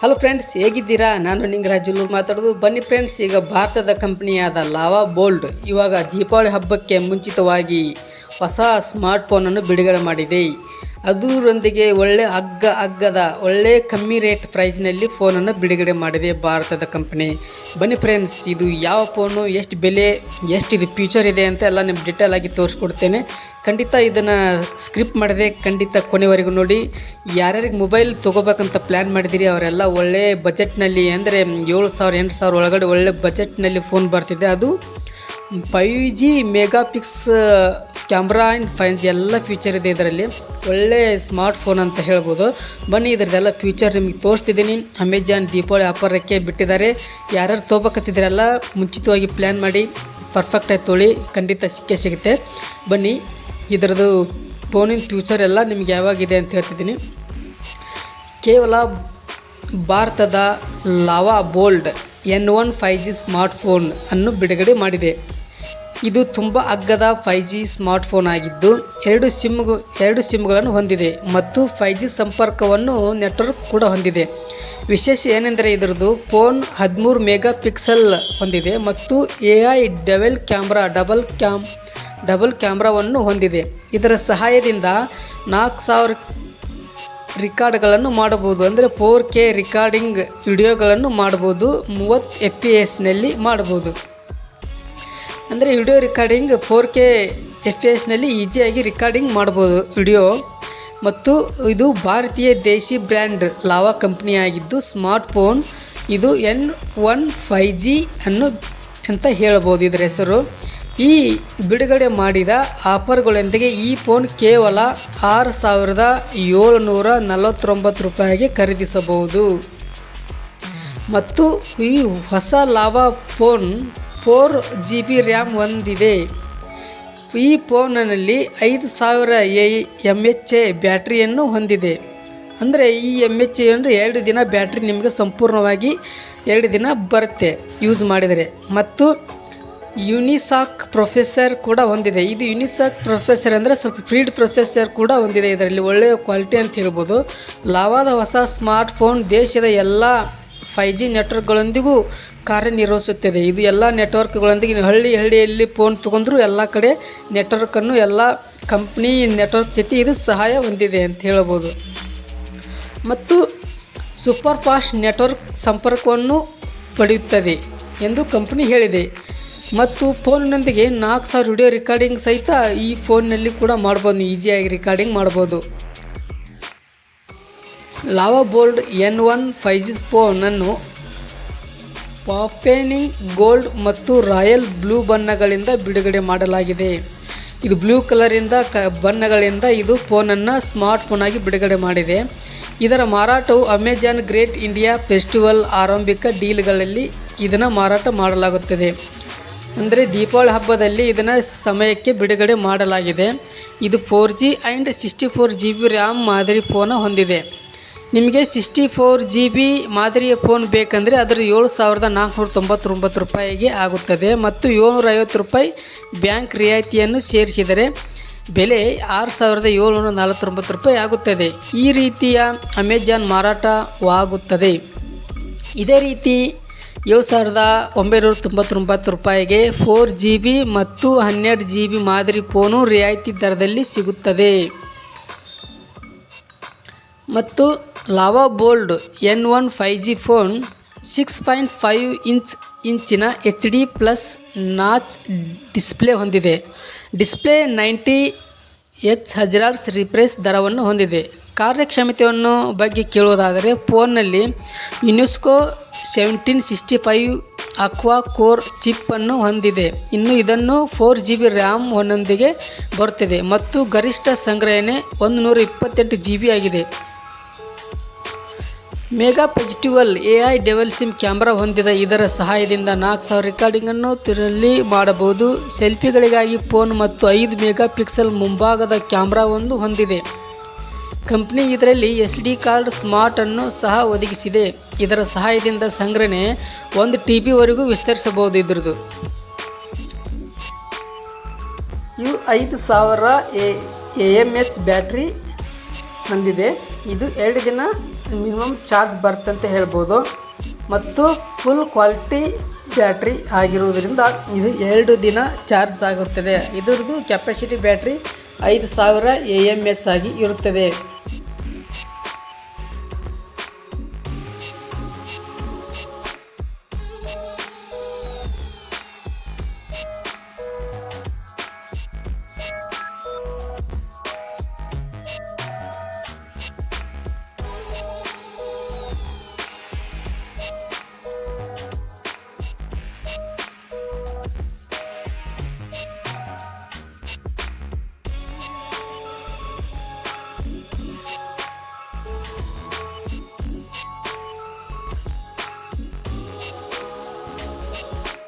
Hello friends ಹೇಗಿದ್ದೀರಾ? ನಾನು ನಿಂಗರಾಜುಲು ಮಾತಾಡೋದು. ಬನ್ನಿ ಫ್ರೆಂಡ್ಸ್ ಈಗ ಭಾರತದ ಕಂಪ್ನಿಯಾದ ಲಾವಾ ಬೋಲ್ಡ್ ಇವಾಗ ದೀಪಾವಳಿ ಹಬ್ಬಕ್ಕೆ ಮುಂಚಿತವಾಗಿ ಹೊಸ ಸ್ಮಾರ್ಟ್ಫೋನನ್ನು ಬಿಡುಗಡೆ ಮಾಡಿದೆ. ಅದರೊಂದಿಗೆ ಒಳ್ಳೆ ಅಗ್ಗ ಅಗ್ಗದ ಒಳ್ಳೆ ಕಮ್ಮಿ ರೇಟ್ ಪ್ರೈಸ್ನಲ್ಲಿ ಫೋನನ್ನು ಬಿಡುಗಡೆ ಮಾಡಿದೆ ಭಾರತದ ಕಂಪನಿ ಬನ್ನಿ ಫ್ರೆಂಡ್ಸ್ ಇದು ಯಾವ ಫೋನು ಎಷ್ಟು ಬೆಲೆ, ಎಷ್ಟು ಇದು ಫ್ಯೂಚರ್ ಇದೆ ಅಂತ ಎಲ್ಲ ನಿಮ್ಗೆ ಡಿಟೇಲ್ ಆಗಿ ತೋರಿಸ್ಕೊಡ್ತೇನೆ. ಖಂಡಿತ ಇದನ್ನು ಸ್ಕ್ರಿಪ್ಟ್ ಮಾಡಿದೆ, ಖಂಡಿತ ಕೊನೆವರೆಗೂ ನೋಡಿ. ಯಾರ್ಯಾರಿಗೆ ಮೊಬೈಲ್ ತೊಗೋಬೇಕಂತ ಪ್ಲ್ಯಾನ್ ಮಾಡಿದಿರಿ, ಅವರೆಲ್ಲ ಒಳ್ಳೆ ಬಜೆಟ್ನಲ್ಲಿ ಅಂದರೆ ಏಳು ಸಾವಿರ, ಎಂಟು ಸಾವಿರ ಒಳಗಡೆ ಒಳ್ಳೆ ಬಜೆಟ್ನಲ್ಲಿ ಫೋನ್ ಬರ್ತಿದೆ. ಅದು five G mega pix camera and G ಎಲ್ಲ ಫ್ಯೂಚರ್ ಇದೆ ಇದರಲ್ಲಿ. ಒಳ್ಳೆ ಸ್ಮಾರ್ಟ್ ಫೋನ್ ಅಂತ ಹೇಳ್ಬೋದು. ಬನ್ನಿ, ಇದ್ರದ್ದೆಲ್ಲ ಫ್ಯೂಚರ್ ನಿಮಗೆ ತೋರಿಸ್ತಿದ್ದೀನಿ. ಅಮೆಜಾನ್ ದೀಪಾವಳಿ ಆಫರಕ್ಕೆ ಬಿಟ್ಟಿದ್ದಾರೆ. ಯಾರ್ಯಾರು ತೊಗೋಬೇಕಂತಿದ್ದೀರಲ್ಲ, ಮುಂಚಿತವಾಗಿ ಪ್ಲ್ಯಾನ್ ಮಾಡಿ ಪರ್ಫೆಕ್ಟಾಗಿ ತೊಳಿ, ಖಂಡಿತ ಸಿಕ್ಕೇ ಸಿಗುತ್ತೆ. ಬನ್ನಿ ಇದರದು ಫೋನಿನ ಫ್ಯೂಚರ್ ಎಲ್ಲ ನಿಮ್ಗೆ ಯಾವಾಗಿದೆ ಅಂತ ಹೇಳ್ತಿದ್ದೀನಿ. ಕೇವಲ ಭಾರತದ Lava bold N one five G smartphone ಅನ್ನು ಬಿಡುಗಡೆ ಮಾಡಿದೆ. ಇದು ತುಂಬ ಅಗ್ಗದ ಫೈ ಜಿ ಸ್ಮಾರ್ಟ್ಫೋನ್ ಆಗಿದ್ದು, ಎರಡು ಸಿಮ್ಗು ಎರಡು ಸಿಮ್ಗಳನ್ನು ಹೊಂದಿದೆ ಮತ್ತು ಫೈ ಜಿ ಸಂಪರ್ಕವನ್ನು ನೆಟ್ವರ್ಕ್ ಕೂಡ ಹೊಂದಿದೆ. ವಿಶೇಷ ಏನೆಂದರೆ ಇದರದು ಫೋನ್ ಹದಿಮೂರು ಮೆಗಾ ಪಿಕ್ಸೆಲ್ ಹೊಂದಿದೆ ಮತ್ತು A I double camera double cam double ಕ್ಯಾಮ್ರಾವನ್ನು ಹೊಂದಿದೆ. ಇದರ ಸಹಾಯದಿಂದ ನಾಲ್ಕು ಸಾವಿರ ರೆಕಾರ್ಡ್ಗಳನ್ನು ಮಾಡಬಹುದು, ಅಂದರೆ ಫೋರ್ ಕೆ ರೆಕಾರ್ಡಿಂಗ್ ವಿಡಿಯೋಗಳನ್ನು ಮಾಡಬಹುದು, ಮೂವತ್ತು ಎಫ್ ಪಿ ಎಸ್ನಲ್ಲಿ ಮಾಡ್ಬೋದು ಅಂದರೆ video recording four K F P ಎಸ್ನಲ್ಲಿ ಈಸಿಯಾಗಿ ರೆಕಾರ್ಡಿಂಗ್ ಮಾಡ್ಬೋದು ವಿಡಿಯೋ ಮತ್ತು ಇದು ಭಾರತೀಯ ದೇಶಿ ಬ್ರ್ಯಾಂಡ್ ಲಾವಾ ಕಂಪ್ನಿಯಾಗಿದ್ದು ಸ್ಮಾರ್ಟ್ಫೋನ್ ಇದು ಎನ್ ಒನ್ ಫೈ ಜಿ ಅನ್ನು ಅಂತ ಹೇಳ್ಬೋದು ಇದರ ಹೆಸರು. ಈ ಬಿಡುಗಡೆ ಮಾಡಿದ ಆಫರ್ಗಳೊಂದಿಗೆ ಈ ಫೋನ್ ಕೇವಲ ಆರು ಸಾವಿರದ ಏಳುನೂರ ನಲವತ್ತೊಂಬತ್ತು ರೂಪಾಯಿಗೆ ಖರೀದಿಸಬಹುದು. ಮತ್ತು ಈ ಹೊಸ Lava phone four G B RAM ಹೊಂದಿದೆ. ಈ ಫೋನಲ್ಲಿ ಐದು ಸಾವಿರ ಎ ಎಂ ಎಚ್ ಎ ಬ್ಯಾಟ್ರಿಯನ್ನು ಹೊಂದಿದೆ. ಅಂದರೆ ಈ ಎಂ ಎಚ್ ಎ ಅಂದರೆ ಎರಡು ದಿನ ಬ್ಯಾಟ್ರಿ ನಿಮಗೆ ಸಂಪೂರ್ಣವಾಗಿ ಎರಡು ದಿನ ಬರುತ್ತೆ ಯೂಸ್ ಮಾಡಿದರೆ. ಮತ್ತು ಯುನಿಸಾಕ್ ಪ್ರೊಫೆಸರ್ ಕೂಡ ಹೊಂದಿದೆ. ಇದು ಯುನಿಸಾಕ್ ಪ್ರೊಫೆಸರ್ ಅಂದರೆ ಸ್ವಲ್ಪ ಫ್ರೀಡ್ ಪ್ರೊಸೆಸರ್ ಕೂಡ ಹೊಂದಿದೆ ಇದರಲ್ಲಿ ಒಳ್ಳೆಯ ಕ್ವಾಲಿಟಿ ಅಂತ ಹೇಳ್ಬೋದು. ಲಾವಾದ ಹೊಸ ಸ್ಮಾರ್ಟ್ಫೋನ್ ದೇಶದ ಎಲ್ಲ ಫೈ ಜಿ ನೆಟ್ವರ್ಕ್ಗಳೊಂದಿಗೂ ಕಾರ್ಯನಿರ್ವಹಿಸುತ್ತದೆ. ಇದು ಎಲ್ಲ ನೆಟ್ವರ್ಕ್ಗಳೊಂದಿಗೆ ಹಳ್ಳಿ ಹಳ್ಳಿಯಲ್ಲಿ ಫೋನ್ ತೊಗೊಂಡ್ರು ಎಲ್ಲ ಕಡೆ ನೆಟ್ವರ್ಕನ್ನು ಎಲ್ಲ ಕಂಪ್ನಿ ನೆಟ್ವರ್ಕ್ ಜೊತೆ ಇದು ಸಹಾಯ ಹೊಂದಿದೆ ಅಂತ ಹೇಳ್ಬೋದು. ಮತ್ತು ಸೂಪರ್ ಫಾಸ್ಟ್ ನೆಟ್ವರ್ಕ್ ಸಂಪರ್ಕವನ್ನು ಪಡೆಯುತ್ತದೆ ಎಂದು ಕಂಪ್ನಿ ಹೇಳಿದೆ. ಮತ್ತು ಫೋನ್ನೊಂದಿಗೆ ನಾಲ್ಕು ಸಾವಿರ ವಿಡಿಯೋ ರೆಕಾರ್ಡಿಂಗ್ ಸಹಿತ ಈ ಫೋನ್ನಲ್ಲಿ ಕೂಡ ಮಾಡ್ಬೋದು. ಈಸಿಯಾಗಿ ರೆಕಾರ್ಡಿಂಗ್ ಮಾಡ್ಬೋದು. Lava bold N one five G ಸ್ಪೋನನ್ನು ಪಾಫೇನಿಂಗ್ ಗೋಲ್ಡ್ ಮತ್ತು ರಾಯಲ್ ಬ್ಲೂ ಬಣ್ಣಗಳಿಂದ ಬಿಡುಗಡೆ ಮಾಡಲಾಗಿದೆ. ಇದು ಬ್ಲೂ ಕಲರಿಂದ ಕ ಬಣ್ಣಗಳಿಂದ ಇದು ಫೋನನ್ನು ಸ್ಮಾರ್ಟ್ ಫೋನಾಗಿ ಬಿಡುಗಡೆ ಮಾಡಿದೆ. ಇದರ ಮಾರಾಟವು ಅಮೆಜಾನ್ ಗ್ರೇಟ್ ಇಂಡಿಯಾ ಫೆಸ್ಟಿವಲ್ ಆರಂಭಿಕ ಡೀಲ್ಗಳಲ್ಲಿ ಇದನ್ನು ಮಾರಾಟ ಮಾಡಲಾಗುತ್ತದೆ. ಅಂದರೆ ದೀಪಾವಳಿ ಹಬ್ಬದಲ್ಲಿ ಇದನ್ನು ಸಮಯಕ್ಕೆ ಬಿಡುಗಡೆ ಮಾಡಲಾಗಿದೆ. ಇದು four G and sixty four G B RAM ಮಾದರಿ ಫೋನ ಹೊಂದಿದೆ. ನಿಮಗೆ ಸಿಕ್ಸ್ಟಿ ಫೋರ್ ಜಿ ಬಿ ಮಾದರಿಯ ಫೋನ್ ಬೇಕಂದರೆ ಅದರ ಏಳು ಸಾವಿರದ ನಾಲ್ಕುನೂರ ತೊಂಬತ್ತೊಂಬತ್ತು ರೂಪಾಯಿಗೆ ಆಗುತ್ತದೆ ಮತ್ತು ಏಳ್ನೂರ ಐವತ್ತು ರೂಪಾಯಿ ಬ್ಯಾಂಕ್ ರಿಯಾಯಿತಿಯನ್ನು ಸೇರಿಸಿದರೆ ಬೆಲೆ ಆರು ಸಾವಿರದ ಏಳ್ನೂರ ನಲವತ್ತೊಂಬತ್ತು ರೂಪಾಯಿ ಆಗುತ್ತದೆ. ಈ ರೀತಿಯ ಅಮೆಜಾನ್ ಮಾರಾಟವಾಗುತ್ತದೆ. ಇದೇ ರೀತಿ ಏಳು ಸಾವಿರದ ಒಂಬೈನೂರ ತೊಂಬತ್ತೊಂಬತ್ತು ರೂಪಾಯಿಗೆ ಫೋರ್ ಜಿ ಬಿ ಮತ್ತು ಹನ್ನೆರಡು ಜಿ ಬಿ ಮಾದರಿ ಫೋನು ರಿಯಾಯಿತಿ ದರದಲ್ಲಿ ಸಿಗುತ್ತದೆ. ಮತ್ತು Lava bold N one five G phone six point five inch ಇಂಚಿನ H D plus notch display ಹೊಂದಿದೆ. ಡಿಸ್ಪ್ಲೇ ನೈಂಟಿ ಎಚ್ ಹಜರಾರ್ಸ್ ರಿಪ್ರೆಸ್ ದರವನ್ನು ಹೊಂದಿದೆ. ಕಾರ್ಯಕ್ಷಮತೆಯನ್ನು ಬಗ್ಗೆ ಕೇಳುವುದಾದರೆ ಫೋನ್ನಲ್ಲಿ Unisoc seventeen sixty five octa core ಚಿಪ್ಪನ್ನು ಹೊಂದಿದೆ. ಇನ್ನು ಇದನ್ನು ಫೋರ್ ಜಿ ಬಿ ರ್ಯಾಮ್ ಒಂದೊಂದಿಗೆ ಬರುತ್ತಿದೆ ಮತ್ತು ಗರಿಷ್ಠ ಸಂಗ್ರಹಣೆ ಒಂದು ನೂರ ಇಪ್ಪತ್ತೆಂಟು ಜಿ ಬಿ ಆಗಿದೆ. ಮೆಗಾ ಪಾಸಿಟಿವಲ್ A I dual sim camera ಹೊಂದಿದ ಇದರ ಸಹಾಯದಿಂದ ನಾಲ್ಕು ಸಾವಿರ ರೆಕಾರ್ಡಿಂಗನ್ನು ತಿರಲಿ ಮಾಡಬಹುದು. ಸೆಲ್ಫಿಗಳಿಗಾಗಿ ಫೋನ್ ಮತ್ತು ಐದು ಮೆಗಾ ಪಿಕ್ಸೆಲ್ ಮುಂಭಾಗದ ಕ್ಯಾಮ್ರಾವೊಂದು ಹೊಂದಿದೆ. ಕಂಪ್ನಿ ಇದರಲ್ಲಿ ಎಸ್ ಡಿ ಕಾರ್ಡ್ ಸ್ಮಾರ್ಟನ್ನು ಸಹ ಒದಗಿಸಿದೆ. ಇದರ ಸಹಾಯದಿಂದ ಸಂಗ್ರಹಣೆ ಒಂದು ಟಿ ಬಿವರೆಗೂ ವಿಸ್ತರಿಸಬಹುದು ಇದ್ರದ್ದು. ಇದು ಐದು ಸಾವಿರ ಎ ಎಂ ಎಚ್ ಬ್ಯಾಟ್ರಿ ಹೊಂದಿದೆ ಇದು ಎರಡು ದಿನ ಮಿನಿಮಮ್ ಚಾರ್ಜ್ ಬರ್ತಂತ ಹೇಳ್ಬೋದು. ಮತ್ತು ಫುಲ್ ಕ್ವಾಲಿಟಿ ಬ್ಯಾಟ್ರಿ ಆಗಿರುವುದರಿಂದ ಇದು ಎರಡು ದಿನ ಚಾರ್ಜ್ ಆಗುತ್ತದೆ. ಇದರದ್ದು ಕೆಪಾಸಿಟಿ ಬ್ಯಾಟ್ರಿ ಐದು ಸಾವಿರ ಎ ಎಂ ಎಚ್ ಆಗಿ ಇರುತ್ತದೆ.